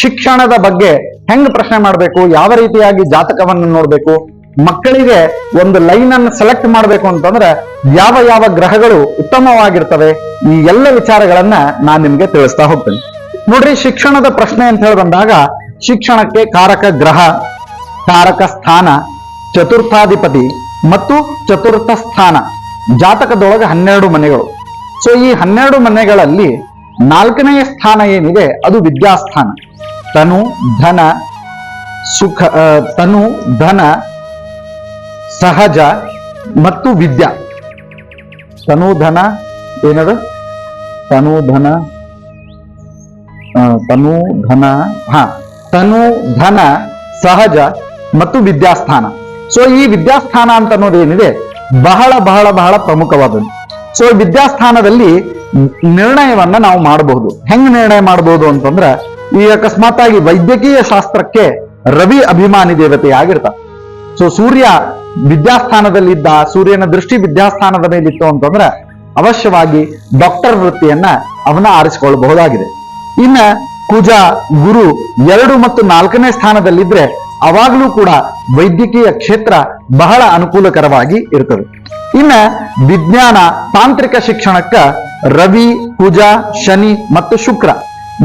ಶಿಕ್ಷಣದ ಬಗ್ಗೆ ಹೆಂಗ್ ಪ್ರಶ್ನೆ ಮಾಡಬೇಕು, ಯಾವ ರೀತಿಯಾಗಿ ಜಾತಕವನ್ನು ನೋಡಬೇಕು, ಮಕ್ಕಳಿಗೆ ಒಂದು ಲೈನ್ ಅನ್ನು ಸೆಲೆಕ್ಟ್ ಮಾಡಬೇಕು ಅಂತಂದ್ರೆ ಯಾವ ಯಾವ ಗ್ರಹಗಳು ಉತ್ತಮವಾಗಿರ್ತವೆ, ಈ ಎಲ್ಲ ವಿಚಾರಗಳನ್ನ ನಾನು ನಿಮ್ಗೆ ತಿಳಿಸ್ತಾ ಹೋಗ್ತೇನೆ. ನೋಡ್ರಿ, ಶಿಕ್ಷಣದ ಪ್ರಶ್ನೆ ಅಂತ ಹೇಳಿ ಬಂದಾಗ ಶಿಕ್ಷಣಕ್ಕೆ ಕಾರಕ ಗ್ರಹ, ಕಾರಕ ಸ್ಥಾನ, ಚತುರ್ಥಾಧಿಪತಿ ಮತ್ತು ಚತುರ್ಥ ಸ್ಥಾನ, ಜಾತಕದೊಳಗೆ ಹನ್ನೆರಡು ಮನೆಗಳು. ಸೊ ಈ ಹನ್ನೆರಡು ಮನೆಗಳಲ್ಲಿ ನಾಲ್ಕನೆಯ ಸ್ಥಾನ ಏನಿದೆ, ಅದು ವಿದ್ಯಾಸ್ಥಾನ. ತನು ಧನ ಸುಖ ತನು ಧನ, ಸಹಜ ಮತ್ತು ವಿದ್ಯಾ. ತನು ಧನ, ಏನದು? ತನು ಧನ ತನು ಧನ, ಹಾ, ತನು ಧನ, ಸಹಜ ಮತ್ತು ವಿದ್ಯಾಸ್ಥಾನ. ಸೊ ಈ ವಿದ್ಯಾಸ್ಥಾನ ಅಂತ ಅನ್ನೋದೇನಿದೆ ಬಹಳ ಬಹಳ ಬಹಳ ಪ್ರಮುಖವಾದದ್ದು. ಸೊ ವಿದ್ಯಾಸ್ಥಾನದಲ್ಲಿ ನಿರ್ಣಯವನ್ನ ನಾವು ಮಾಡಬಹುದು. ಹೆಂಗ್ ನಿರ್ಣಯ ಮಾಡಬಹುದು ಅಂತಂದ್ರ ಈ ಅಕಸ್ಮಾತ್ ಆಗಿ ವೈದ್ಯಕೀಯ ಶಾಸ್ತ್ರಕ್ಕೆ ರವಿ ಅಭಿಮಾನಿ ದೇವತೆ ಆಗಿರ್ತಾನೆ ಸೊ ಸೂರ್ಯ ವಿದ್ಯಾಸ್ಥಾನದಲ್ಲಿದ್ದ, ಸೂರ್ಯನ ದೃಷ್ಟಿ ವಿದ್ಯಾಸ್ಥಾನದ ಮೇಲಿತ್ತು ಅಂತಂದ್ರೆ ಅವಶ್ಯವಾಗಿ ಡಾಕ್ಟರ್ ವೃತ್ತಿಯನ್ನ ಅವನ ಆರಿಸಿಕೊಳ್ಳಬಹುದಾಗಿದೆ. ಇನ್ನ ಕುಜ, ಗುರು ಎರಡು ಮತ್ತು ನಾಲ್ಕನೇ ಸ್ಥಾನದಲ್ಲಿದ್ರೆ ಅವಾಗಲೂ ಕೂಡ ವೈದ್ಯಕೀಯ ಕ್ಷೇತ್ರ ಬಹಳ ಅನುಕೂಲಕರವಾಗಿ ಇರ್ತದೆ. ಇನ್ನ ವಿಜ್ಞಾನ, ತಾಂತ್ರಿಕ ಶಿಕ್ಷಣಕ್ಕ ರವಿ, ಕುಜ, ಶನಿ ಮತ್ತು ಶುಕ್ರ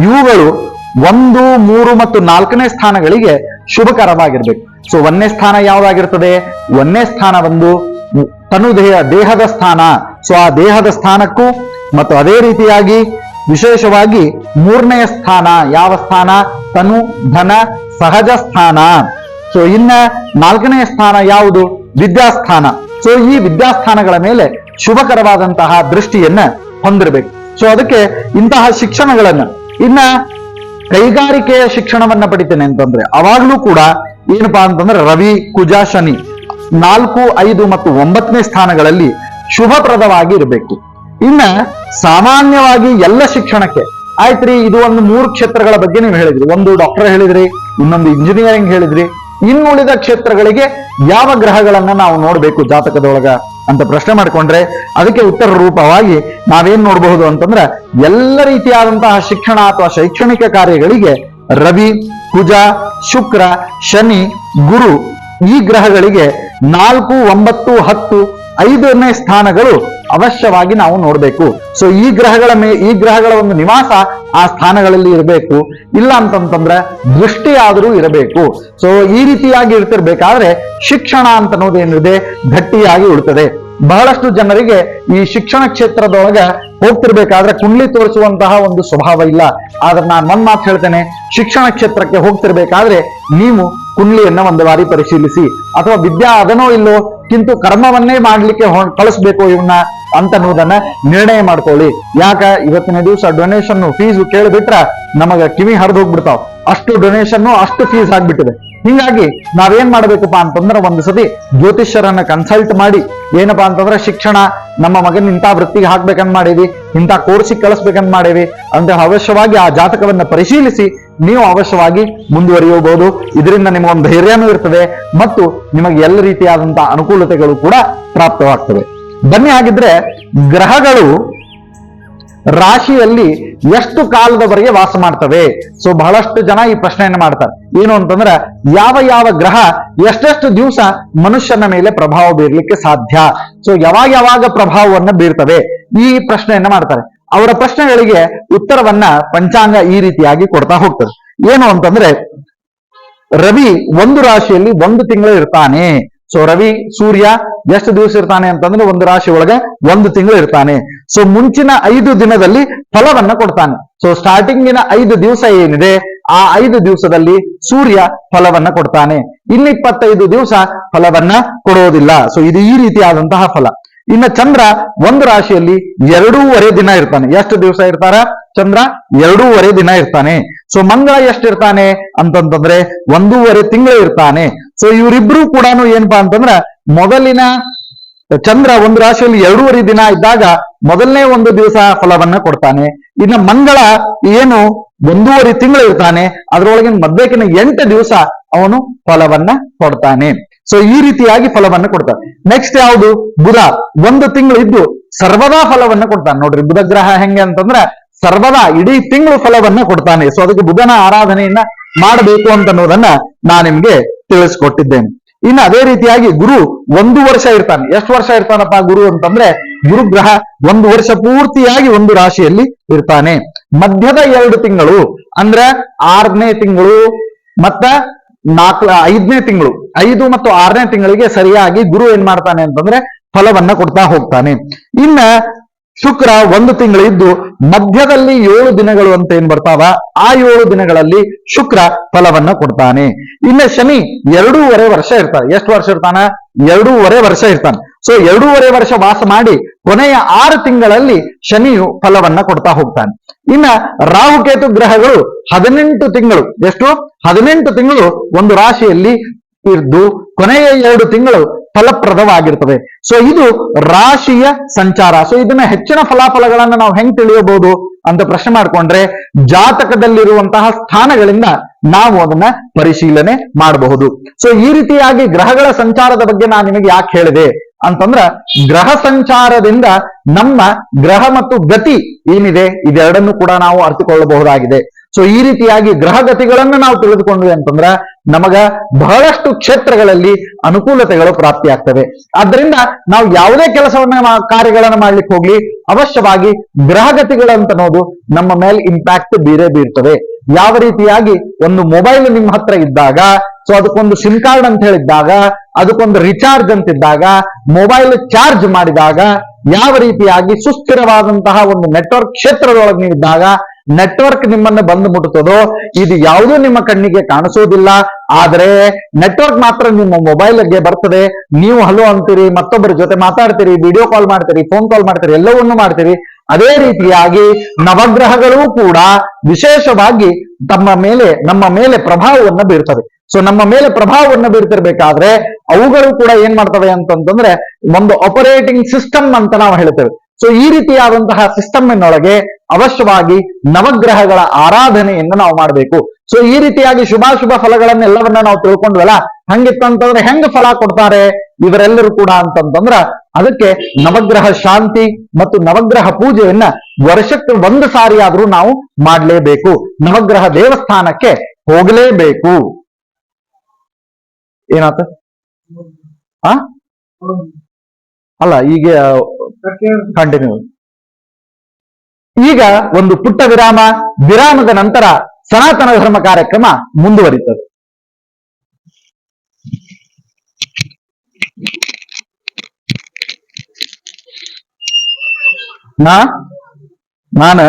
ಇವುಗಳು ಒಂದು, ಮೂರು ಮತ್ತು ನಾಲ್ಕನೇ ಸ್ಥಾನಗಳಿಗೆ ಶುಭಕರವಾಗಿರ್ಬೇಕು. ಸೊ ಒಂದನೇ ಸ್ಥಾನ ಯಾವ್ದಾಗಿರ್ತದೆ? ಒಂದನೇ ಸ್ಥಾನ ಒಂದು ತನು ದೇಹ ದೇಹದ ಸ್ಥಾನ. ಸೊ ಆ ದೇಹದ ಸ್ಥಾನಕ್ಕೂ ಮತ್ತು ಅದೇ ರೀತಿಯಾಗಿ ವಿಶೇಷವಾಗಿ ಮೂರನೆಯ ಸ್ಥಾನ ಯಾವ ಸ್ಥಾನ? ತನು, ಧನ, ಸಹಜ ಸ್ಥಾನ. ಸೊ ಇನ್ನ ನಾಲ್ಕನೆಯ ಸ್ಥಾನ ಯಾವುದು? ವಿದ್ಯಾಸ್ಥಾನ. ಸೊ ಈ ವಿದ್ಯಾಸ್ಥಾನಗಳ ಮೇಲೆ ಶುಭಕರವಾದಂತಹ ದೃಷ್ಟಿಯನ್ನ ಹೊಂದಿರಬೇಕು. ಸೊ ಅದಕ್ಕೆ ಇಂತಹ ಶಿಕ್ಷಣಗಳನ್ನ ಇನ್ನ ಕೈಗಾರಿಕೆಯ ಶಿಕ್ಷಣವನ್ನ ಪಡಿತೇನೆ ಅಂತಂದ್ರೆ ಅವಾಗ್ಲೂ ಕೂಡ ಏನಪ್ಪಾ ಅಂತಂದ್ರೆ ರವಿ, ಕುಜಾ, ಶನಿ ನಾಲ್ಕು, ಐದು ಮತ್ತು ಒಂಬತ್ತನೇ ಸ್ಥಾನಗಳಲ್ಲಿ ಶುಭಪ್ರದವಾಗಿ ಇರಬೇಕು. ಇನ್ನ ಸಾಮಾನ್ಯವಾಗಿ ಎಲ್ಲ ಶಿಕ್ಷಣಕ್ಕೆ, ಆಯ್ತ್ರಿ, ಇದು ಒಂದು ಮೂರು ಕ್ಷೇತ್ರಗಳ ಬಗ್ಗೆ ನೀವು ಹೇಳಿದ್ರಿ. ಒಂದು ಡಾಕ್ಟರ್ ಹೇಳಿದ್ರಿ, ಇನ್ನೊಂದು ಇಂಜಿನಿಯರಿಂಗ್ ಹೇಳಿದ್ರಿ. ಇನ್ನುಳಿದ ಕ್ಷೇತ್ರಗಳಿಗೆ ಯಾವ ಗ್ರಹಗಳನ್ನ ನಾವು ನೋಡ್ಬೇಕು ಜಾತಕದೊಳಗ? ಅಂತ ಪ್ರಶ್ನೆ ಮಾಡ್ಕೊಂಡ್ರೆ ಅದಕ್ಕೆ ಉತ್ತರ ರೂಪವಾಗಿ ನಾವೇನ್ ನೋಡಬಹುದು ಅಂತಂದ್ರೆ ಎಲ್ಲ ರೀತಿಯಾದಂತಹ ಶಿಕ್ಷಣ ಅಥವಾ ಶೈಕ್ಷಣಿಕ ಕಾರ್ಯಗಳಿಗೆ ರವಿ, ಕುಜ, ಶುಕ್ರ, ಶನಿ, ಗುರು ಈ ಗ್ರಹಗಳಿಗೆ ನಾಲ್ಕು, ಒಂಬತ್ತು, ಹತ್ತು, ಐದನೇ ಸ್ಥಾನಗಳು ಅವಶ್ಯವಾಗಿ ನಾವು ನೋಡಬೇಕು. ಸೊ ಈ ಗ್ರಹಗಳ ಮೇ, ಈ ಗ್ರಹಗಳ ಒಂದು ನಿವಾಸ ಆ ಸ್ಥಾನಗಳಲ್ಲಿ ಇರಬೇಕು. ಇಲ್ಲ ಅಂತಂತಂದ್ರೆ ದೃಷ್ಟಿ ಆದರೂ ಇರಬೇಕು. ಸೊ ಈ ರೀತಿಯಾಗಿ ಇರ್ತಿರ್ಬೇಕಾದ್ರೆ ಶಿಕ್ಷಣ ಅಂತ ಅನ್ನೋದೇನಿದೆ ಗಟ್ಟಿಯಾಗಿ ಉಳಿತದೆ. ಬಹಳಷ್ಟು ಜನರಿಗೆ ಈ ಶಿಕ್ಷಣ ಕ್ಷೇತ್ರದೊಳಗ ಹೋಗ್ತಿರ್ಬೇಕಾದ್ರೆ ಕುಂಡ್ಲಿ ತೋರಿಸುವಂತಹ ಒಂದು ಸ್ವಭಾವ ಇಲ್ಲ. ಆದ್ರೆ ನಾನು ಒಂದ್ ಮಾತು ಹೇಳ್ತೇನೆ, ಶಿಕ್ಷಣ ಕ್ಷೇತ್ರಕ್ಕೆ ಹೋಗ್ತಿರ್ಬೇಕಾದ್ರೆ ನೀವು ಕುಂಡ್ಲಿಯನ್ನ ಒಂದು ಬಾರಿ ಪರಿಶೀಲಿಸಿ. ಅಥವಾ ವಿದ್ಯಾ ಅದನೋ ಇಲ್ಲೋ, ಕಿಂತು ಕರ್ಮವನ್ನೇ ಮಾಡ್ಲಿಕ್ಕೆ ಕಳಿಸ್ಬೇಕು ಇವನ್ನ ಅಂತ ಅನ್ನೋದನ್ನ ನಿರ್ಣಯ ಮಾಡ್ಕೊಳ್ಳಿ. ಯಾಕ? ಇವತ್ತಿನ ದಿವಸ ಡೊನೇಷನ್ ಫೀಸ್ ಕೇಳಿಬಿಟ್ರ ನಮಗ ಕಿವಿ ಹರಿದು ಹೋಗ್ಬಿಡ್ತಾವ. ಅಷ್ಟು ಡೊನೇಷನ್ ಅಷ್ಟು ಫೀಸ್ ಆಗ್ಬಿಟ್ಟಿದೆ. ಹಿಂಗಾಗಿ ನಾವೇನ್ ಮಾಡ್ಬೇಕಪ್ಪ ಅಂತಂದ್ರೆ ಒಂದು ಸತಿ ಜ್ಯೋತಿಷ್ಯರನ್ನ ಕನ್ಸಲ್ಟ್ ಮಾಡಿ. ಏನಪ್ಪಾ ಅಂತಂದ್ರೆ ಶಿಕ್ಷಣ, ನಮ್ಮ ಮಗನ ಇಂಥ ವೃತ್ತಿಗೆ ಹಾಕ್ಬೇಕಂತ ಮಾಡೀವಿ ಇಂಥ ಕೋರ್ಸಿಗೆ ಕಳಿಸ್ಬೇಕಂತ ಮಾಡೀವಿ ಅಂತ ಅವಶ್ಯವಾಗಿ ಆ ಜಾತಕವನ್ನ ಪರಿಶೀಲಿಸಿ ನೀವು ಅವಶ್ಯವಾಗಿ ಮುಂದುವರಿಯಬಹುದು. ಇದರಿಂದ ನಿಮಗೊಂದು ಧೈರ್ಯನೂ ಇರ್ತದೆ ಮತ್ತು ನಿಮಗೆ ಎಲ್ಲ ರೀತಿಯಾದಂತಹ ಅನುಕೂಲತೆಗಳು ಕೂಡ ಪ್ರಾಪ್ತವಾಗ್ತವೆ. ಬನ್ನಿ ಹಾಗಿದ್ರೆ ಗ್ರಹಗಳು ರಾಶಿಯಲ್ಲಿ ಎಷ್ಟು ಕಾಲದವರೆಗೆ ವಾಸ ಮಾಡ್ತವೆ? ಸೊ ಬಹಳಷ್ಟು ಜನ ಈ ಪ್ರಶ್ನೆಯನ್ನು ಮಾಡ್ತಾರೆ. ಏನು ಅಂತಂದ್ರೆ, ಯಾವ ಯಾವ ಗ್ರಹ ಎಷ್ಟೆಷ್ಟು ದಿವಸ ಮನುಷ್ಯನ ಮೇಲೆ ಪ್ರಭಾವ ಬೀರ್ಲಿಕ್ಕೆ ಸಾಧ್ಯ? ಸೊ ಯಾವಾಗ ಯಾವಾಗ ಪ್ರಭಾವವನ್ನ ಬೀರ್ತವೆ? ಈ ಪ್ರಶ್ನೆಯನ್ನ ಮಾಡ್ತಾರೆ. ಅವರ ಪ್ರಶ್ನೆಗಳಿಗೆ ಉತ್ತರವನ್ನ ಪಂಚಾಂಗ ಈ ರೀತಿಯಾಗಿ ಕೊಡ್ತಾ ಹೋಗ್ತದೆ. ಏನು ಅಂತಂದ್ರೆ, ರವಿ ಒಂದು ರಾಶಿಯಲ್ಲಿ ಒಂದು ತಿಂಗಳು ಇರ್ತಾನೆ. ಸೊ ರವಿ, ಸೂರ್ಯ ಎಷ್ಟು ದಿವಸ ಇರ್ತಾನೆ ಅಂತಂದ್ರೆ ಒಂದು ರಾಶಿ ಒಳಗೆ ಒಂದು ತಿಂಗಳು ಇರ್ತಾನೆ. ಸೊ ಮುಂಚಿನ ಐದು ದಿನದಲ್ಲಿ ಫಲವನ್ನ ಕೊಡ್ತಾನೆ. ಸೊ ಸ್ಟಾರ್ಟಿಂಗಿನ ಐದು ದಿವಸ ಏನಿದೆ? ಆ ಐದು ದಿವಸದಲ್ಲಿ ಸೂರ್ಯ ಫಲವನ್ನ ಕೊಡ್ತಾನೆ. ಇನ್ನು ಇಪ್ಪತ್ತೈದು ದಿವಸ ಫಲವನ್ನ ಕೊಡೋದಿಲ್ಲ. ಸೊ ಇದು ಈ ರೀತಿಯಾದಂತಹ ಫಲ. ಇನ್ನು ಚಂದ್ರ ಒಂದು ರಾಶಿಯಲ್ಲಿ ಎರಡೂವರೆ ದಿನ ಇರ್ತಾನೆ. ಎಷ್ಟು ದಿವಸ ಇರ್ತಾರ? ಚಂದ್ರ ಎರಡೂವರೆ ದಿನ ಇರ್ತಾನೆ. ಸೊ ಮಂಗಳ ಎಷ್ಟಿರ್ತಾನೆ ಅಂತಂತಂದ್ರೆ ಒಂದೂವರೆ ತಿಂಗಳು ಇರ್ತಾನೆ. ಸೊ ಇವರಿಬ್ರು ಕೂಡ ಏನಪ್ಪಾ ಅಂತಂದ್ರ ಮೊದಲಿನ ಚಂದ್ರ ಒಂದು ರಾಶಿಯಲ್ಲಿ ಎರಡೂವರೆ ದಿನ ಇದ್ದಾಗ ಮೊದಲನೇ ಒಂದು ದಿವಸ ಫಲವನ್ನ ಕೊಡ್ತಾನೆ. ಇನ್ನು ಮಂಗಳ ಏನು ಒಂದೂವರೆ ತಿಂಗಳು ಇರ್ತಾನೆ. ಅದರೊಳಗಿನ ಮದ್ವೆಕಿನ ಎಂಟು ದಿವಸ ಅವನು ಫಲವನ್ನ ಕೊಡ್ತಾನೆ. ಸೊ ಈ ರೀತಿಯಾಗಿ ಫಲವನ್ನ ಕೊಡ್ತಾನೆ. ನೆಕ್ಸ್ಟ್ ಯಾವುದು? ಬುಧ. ಒಂದು ತಿಂಗಳು ಇದ್ದು ಸರ್ವದಾ ಫಲವನ್ನ ಕೊಡ್ತಾನೆ. ನೋಡ್ರಿ, ಬುಧ ಗ್ರಹ ಹೆಂಗೆ ಅಂತಂದ್ರ ಸರ್ವದಾ ಇಡೀ ತಿಂಗಳು ಫಲವನ್ನ ಕೊಡ್ತಾನೆ. ಸೊ ಅದಕ್ಕೆ ಬುಧನ ಆರಾಧನೆಯನ್ನ ಮಾಡಬೇಕು ಅಂತ ಅನ್ನೋದನ್ನ ನಾನು ನಿಮ್ಗೆ ತಿಳಿಸ್ಕೊಟ್ಟಿದ್ದೇನೆ. ಇನ್ನು ಅದೇ ರೀತಿಯಾಗಿ ಗುರು ಒಂದು ವರ್ಷ ಇರ್ತಾನೆ. ಎಷ್ಟು ವರ್ಷ ಇರ್ತಾನಪ್ಪ ಗುರು ಅಂತಂದ್ರೆ ಗುರು ಗ್ರಹ ಒಂದು ವರ್ಷ ಪೂರ್ತಿಯಾಗಿ ಒಂದು ರಾಶಿಯಲ್ಲಿ ಇರ್ತಾನೆ. ಮಧ್ಯದ ಎರಡು ತಿಂಗಳು ಅಂದ್ರೆ ಆರನೇ ತಿಂಗಳು ಮತ್ತ ನಾಲ್ಕು, ಐದನೇ ತಿಂಗಳು. ಐದು ಮತ್ತು ಆರನೇ ತಿಂಗಳಿಗೆ ಸರಿಯಾಗಿ ಗುರು ಏನ್ ಮಾಡ್ತಾನೆ ಅಂತಂದ್ರೆ ಫಲವನ್ನ ಕೊಡ್ತಾ ಹೋಗ್ತಾನೆ. ಇನ್ನ ಶುಕ್ರ ಒಂದು ತಿಂಗಳು ಇದ್ದು ಮಧ್ಯದಲ್ಲಿ ಏಳು ದಿನಗಳು ಅಂತ ಏನ್ ಬರ್ತಾವ? ಆ ಏಳು ದಿನಗಳಲ್ಲಿ ಶುಕ್ರ ಫಲವನ್ನ ಕೊಡ್ತಾನೆ. ಇನ್ನ ಶನಿ ಎರಡೂವರೆ ವರ್ಷ ಇರ್ತಾನೆ. ಎಷ್ಟು ವರ್ಷ ಇರ್ತಾನ? ಎರಡೂವರೆ ವರ್ಷ ಇರ್ತಾನೆ. ಸೊ ಎರಡೂವರೆ ವರ್ಷ ವಾಸ ಮಾಡಿ ಕೊನೆಯ ಆರು ತಿಂಗಳಲ್ಲಿ ಶನಿಯು ಫಲವನ್ನ ಕೊಡ್ತಾ ಹೋಗ್ತಾನೆ. ಇನ್ನ ರಾಹುಕೇತು ಗ್ರಹಗಳು ಹದಿನೆಂಟು ತಿಂಗಳು. ಎಷ್ಟು? ಹದಿನೆಂಟು ತಿಂಗಳು ಒಂದು ರಾಶಿಯಲ್ಲಿ ಇದ್ದು ಕೊನೆಯ ಎರಡು ತಿಂಗಳು ಫಲಪ್ರದವಾಗಿರ್ತವೆ ಸೊ ಇದು ರಾಶಿಯ ಸಂಚಾರ. ಸೊ ಇದನ್ನ ಹೆಚ್ಚಿನ ಫಲಾಫಲಗಳನ್ನ ನಾವು ಹೆಂಗ್ ತಿಳಿಯಬಹುದು ಅಂತ ಪ್ರಶ್ನೆ ಮಾಡ್ಕೊಂಡ್ರೆ, ಜಾತಕದಲ್ಲಿರುವಂತಹ ಸ್ಥಾನಗಳಿಂದ ನಾವು ಅದನ್ನ ಪರಿಶೀಲನೆ ಮಾಡಬಹುದು. ಸೊ ಈ ರೀತಿಯಾಗಿ ಗ್ರಹಗಳ ಸಂಚಾರದ ಬಗ್ಗೆ ನಾನು ನಿಮಗೆ ಯಾಕೆ ಹೇಳಿದೆ ಅಂತಂದ್ರ, ಗ್ರಹ ಸಂಚಾರದಿಂದ ನಮ್ಮ ಗ್ರಹ ಮತ್ತು ಗತಿ ಏನಿದೆ, ಇದೆರಡನ್ನು ಕೂಡ ನಾವು ಅರ್ಥಕೊಳ್ಳಬಹುದಾಗಿದೆ ಸೊ ಈ ರೀತಿಯಾಗಿ ಗ್ರಹಗತಿಗಳನ್ನು ನಾವು ತಿಳಿದುಕೊಂಡ್ವಿ ಅಂತಂದ್ರ ನಮಗ ಬಹಳಷ್ಟು ಕ್ಷೇತ್ರಗಳಲ್ಲಿ ಅನುಕೂಲತೆಗಳು ಪ್ರಾಪ್ತಿಯಾಗ್ತವೆ ಆದ್ದರಿಂದ ನಾವು ಯಾವುದೇ ಕೆಲಸವನ್ನ ಕಾರ್ಯಗಳನ್ನು ಮಾಡ್ಲಿಕ್ಕೆ ಹೋಗ್ಲಿ, ಅವಶ್ಯವಾಗಿ ಗ್ರಹಗತಿಗಳಂತ ಅನ್ನೋದು ನಮ್ಮ ಮೇಲೆ ಇಂಪ್ಯಾಕ್ಟ್ ಬೀರೇ ಬೀರ್ತವೆ ಯಾವ ರೀತಿಯಾಗಿ ಒಂದು ಮೊಬೈಲ್ ನಿಮ್ಮ ಹತ್ರ ಇದ್ದಾಗ ಸೊ ಅದಕ್ಕೊಂದು ಸಿಮ್ ಕಾರ್ಡ್ ಅಂತ ಹೇಳಿದ್ದಾಗ, ಅದಕ್ಕೊಂದು ರಿಚಾರ್ಜ್ ಅಂತಿದ್ದಾಗ ಮೊಬೈಲ್ ಚಾರ್ಜ್ ಮಾಡಿದಾಗ, ಯಾವ ರೀತಿಯಾಗಿ ಸುಸ್ಥಿರವಾದಂತಹ ಒಂದು ನೆಟ್ವರ್ಕ್ ಕ್ಷೇತ್ರದೊಳಗೆ ನೀವಿದ್ದಾಗ ನೆಟ್ವರ್ಕ್ ನಿಮ್ಮನ್ನ ಬಂದು ಮುಟ್ಟುತ್ತದೋ ಇದು ಯಾವುದೂ ನಿಮ್ಮ ಕಣ್ಣಿಗೆ ಕಾಣಿಸೋದಿಲ್ಲ. ಆದರೆ ನೆಟ್ವರ್ಕ್ ಮಾತ್ರ ನಿಮ್ಮ ಮೊಬೈಲ್ಗೆ ಬರ್ತದೆ. ನೀವು ಹಲೋ ಅಂತೀರಿ, ಮತ್ತೊಬ್ಬರ ಜೊತೆ ಮಾತಾಡ್ತೀರಿ, ವಿಡಿಯೋ ಕಾಲ್ ಮಾಡ್ತೀರಿ, ಫೋನ್ ಕಾಲ್ ಮಾಡ್ತೀರಿ, ಎಲ್ಲವನ್ನೂ ಮಾಡ್ತೀರಿ. ಅದೇ ರೀತಿಯಾಗಿ ನವಗ್ರಹಗಳು ಕೂಡ ವಿಶೇಷವಾಗಿ ತಮ್ಮ ಮೇಲೆ, ನಮ್ಮ ಮೇಲೆ ಪ್ರಭಾವವನ್ನು ಬೀರ್ತವೆ ಸೊ ನಮ್ಮ ಮೇಲೆ ಪ್ರಭಾವವನ್ನು ಬೀರ್ತಿರ್ಬೇಕಾದ್ರೆ, ಅವುಗಳು ಕೂಡ ಏನ್ ಮಾಡ್ತವೆ ಅಂತಂತಂದ್ರೆ, ಒಂದು ಆಪರೇಟಿಂಗ್ ಸಿಸ್ಟಮ್ ಅಂತ ನಾವು ಹೇಳ್ತೇವೆ. ಸೊ ಈ ರೀತಿಯಾದಂತಹ ಸಿಸ್ಟಮ್ನೊಳಗೆ ಅವಶ್ಯವಾಗಿ ನವಗ್ರಹಗಳ ಆರಾಧನೆಯನ್ನು ನಾವು ಮಾಡಬೇಕು. ಸೊ ಈ ರೀತಿಯಾಗಿ ಶುಭಾಶುಭ ಫಲಗಳನ್ನೆಲ್ಲವನ್ನ ನಾವು ತಿಳ್ಕೊಂಡ್ವಲ್ಲ ಹಂಗಿತ್ತಂತಂದ್ರೆ ಹೆಂಗ್ ಫಲ ಕೊಡ್ತಾರೆ ಇವರೆಲ್ಲರೂ ಕೂಡ ಅಂತಂತಂದ್ರ ಅದಕ್ಕೆ ನವಗ್ರಹ ಶಾಂತಿ ಮತ್ತು ನವಗ್ರಹ ಪೂಜೆಯನ್ನ ವರ್ಷಕ್ಕೆ ಒಂದು ಸಾರಿ ಆದ್ರೂ ನಾವು ಮಾಡಲೇಬೇಕು. ನವಗ್ರಹ ದೇವಸ್ಥಾನಕ್ಕೆ ಹೋಗಲೇಬೇಕು. ಏನಾತ? ಆ? ಅಲ್ಲ, ಈಗ ಕಂಟಿನ್ಯೂ ಈಗ ಒಂದು ಪುಟ್ಟ ವಿರಾಮ, ವಿರಾಮದ ನಂತರ ಸನಾತನ ಧರ್ಮ ಕಾರ್ಯಕ್ರಮ ಮುಂದುವರಿತದೆ. ನಾ? ನಾನ?